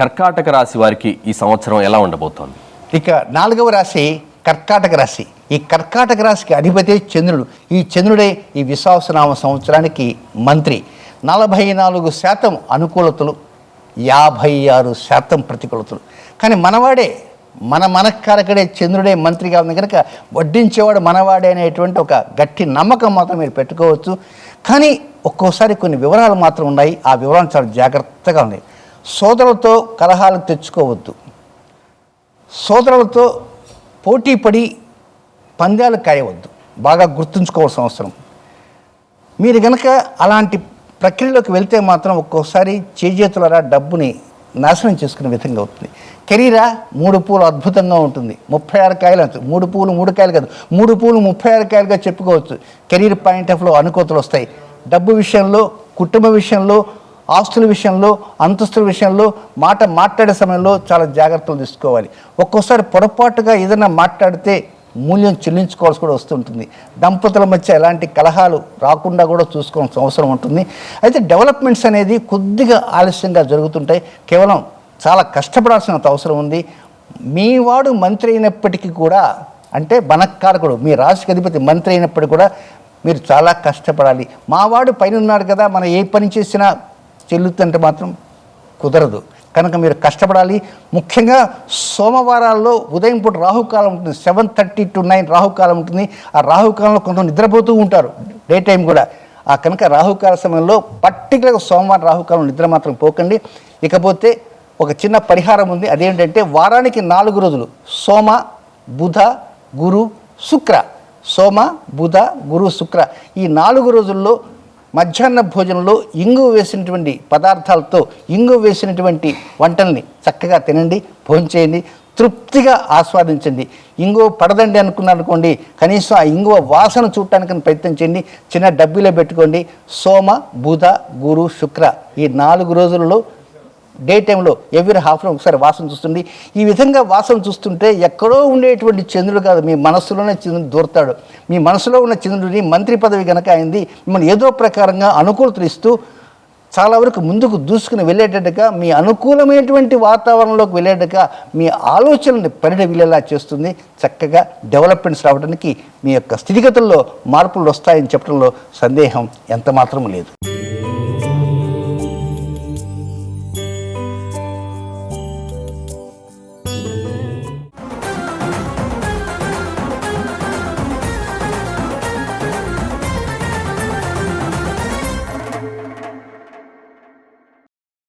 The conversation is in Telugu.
కర్కాటక రాశి వారికి ఈ సంవత్సరం ఎలా ఉండబోతోంది? ఇక నాలుగవ రాశి కర్కాటక రాశి. ఈ కర్కాటక రాశికి అధిపతి చంద్రుడు. ఈ చంద్రుడే ఈ విశ్వాసనామ సంవత్సరానికి మంత్రి. నలభై నాలుగు శాతం అనుకూలతలు యాభై ఆరు శాతం ప్రతికూలతలు. కానీ మనవాడే మన మనకారకడే చంద్రుడే మంత్రిగా ఉంది కనుక వడ్డించేవాడు మనవాడే అనేటువంటి ఒక గట్టి నమ్మకం మాత్రం మీరు పెట్టుకోవచ్చు. కానీ ఒక్కోసారి కొన్ని వివరాలు మాత్రం ఉన్నాయి. ఆ వివరాలు చాలా జాగ్రత్తగా ఉన్నాయి. సోదరులతో కలహాలు తెచ్చుకోవద్దు. సోదరులతో పోటీ పడి పందాలు కాయవద్దు. బాగా గుర్తుంచుకోవాల్సిన అవసరం. మీరు కనుక అలాంటి ప్రక్రియలోకి వెళ్తే మాత్రం ఒక్కోసారి చేజేతులరా డబ్బుని నాశనం చేసుకునే విధంగా అవుతుంది. కెరీరా మూడు పూలు అద్భుతంగా ఉంటుంది. ముప్పై ఆరు కాయలు అవుతుంది మూడు పూలు మూడు కాయలు కాదు. మూడు పూలు ముప్పై ఆరు కాయలుగా చెప్పుకోవచ్చు. కెరీర్ పాయింట్ ఆఫ్లో అనుకోతలు వస్తాయి. డబ్బు విషయంలో కుటుంబ విషయంలో ఆస్తుల విషయంలో అంతస్తుల విషయంలో మాట మాట్లాడే సమయంలో చాలా జాగ్రత్తలు తీసుకోవాలి. ఒక్కోసారి పొరపాటుగా ఏదైనా మాట్లాడితే మూల్యం చెల్లించుకోవాల్సి కూడా వస్తుంటుంది. దంపతుల మధ్య ఎలాంటి కలహాలు రాకుండా కూడా చూసుకోవాల్సిన అవసరం ఉంటుంది. అయితే డెవలప్మెంట్స్ అనేది కొద్దిగా ఆలస్యంగా జరుగుతుంటాయి. కేవలం చాలా కష్టపడాల్సినంత అవసరం ఉంది. మీ వాడు మంత్రి అయినప్పటికీ కూడా అంటే బనక్కారకుడు మీ రాష్ట్ర అధిపతి మంత్రి అయినప్పటికీ కూడా మీరు చాలా కష్టపడాలి. మావాడు పైన ఉన్నాడు కదా మనం ఏ పని చేసినా చెల్లుతుంటే మాత్రం కుదరదు. కనుక మీరు కష్టపడాలి. ముఖ్యంగా సోమవారాల్లో ఉదయం పూట రాహుకాలం ఉంటుంది. సెవెన్ థర్టీ టు నైన్ రాహుకాలం ఉంటుంది. ఆ రాహుకాలంలో కొంత నిద్రపోతూ ఉంటారు. డే టైం కూడా. ఆ కనుక రాహుకాల సమయంలో పర్టికులర్గా సోమవారం రాహుకాలం నిద్ర మాత్రం పోకండి. ఇకపోతే ఒక చిన్న పరిహారం ఉంది. అదేంటంటే వారానికి నాలుగు రోజులు సోమ బుధ గురు శుక్ర. సోమ బుధ గురు శుక్ర. ఈ నాలుగు రోజుల్లో మధ్యాహ్న భోజనంలో ఇంగు వేసినటువంటి పదార్థాలతో ఇంగు వేసినటువంటి వంటల్ని చక్కగా తినండి భోంచేయండి తృప్తిగా ఆస్వాదించండి. ఇంగువ పడదండి అనుకున్నారనుకోండి కనీసం ఆ ఇంగువ వాసన చూడటానికి ప్రయత్నం చేయండి చిన్న డబ్బీలో పెట్టుకోండి. సోమ బుధ గురు శుక్ర ఈ నాలుగు రోజులలో డే టైంలో ఎవ్రీ హాఫ్ ఒకసారి వాసన చూస్తుంది. ఈ విధంగా వాసన చూస్తుంటే ఎక్కడో ఉండేటువంటి చంద్రుడు కాదు మీ మనస్సులోనే చంద్రుడు దూరతాడు. మీ మనసులో ఉన్న చంద్రుడిని మంత్రి పదవి కనుక అయింది మిమ్మల్ని ఏదో ప్రకారంగా అనుకూలతలు ఇస్తూ చాలా వరకు ముందుకు దూసుకుని వెళ్ళేటట్టుగా మీ అనుకూలమైనటువంటి వాతావరణంలోకి వెళ్ళేట్టుగా మీ ఆలోచనని వెళ్ళేలా చేస్తుంది. చక్కగా డెవలప్మెంట్స్ రావడానికి మీ యొక్క స్థితిగతుల్లో మార్పులు వస్తాయని చెప్పడంలో సందేహం ఎంత మాత్రం లేదు.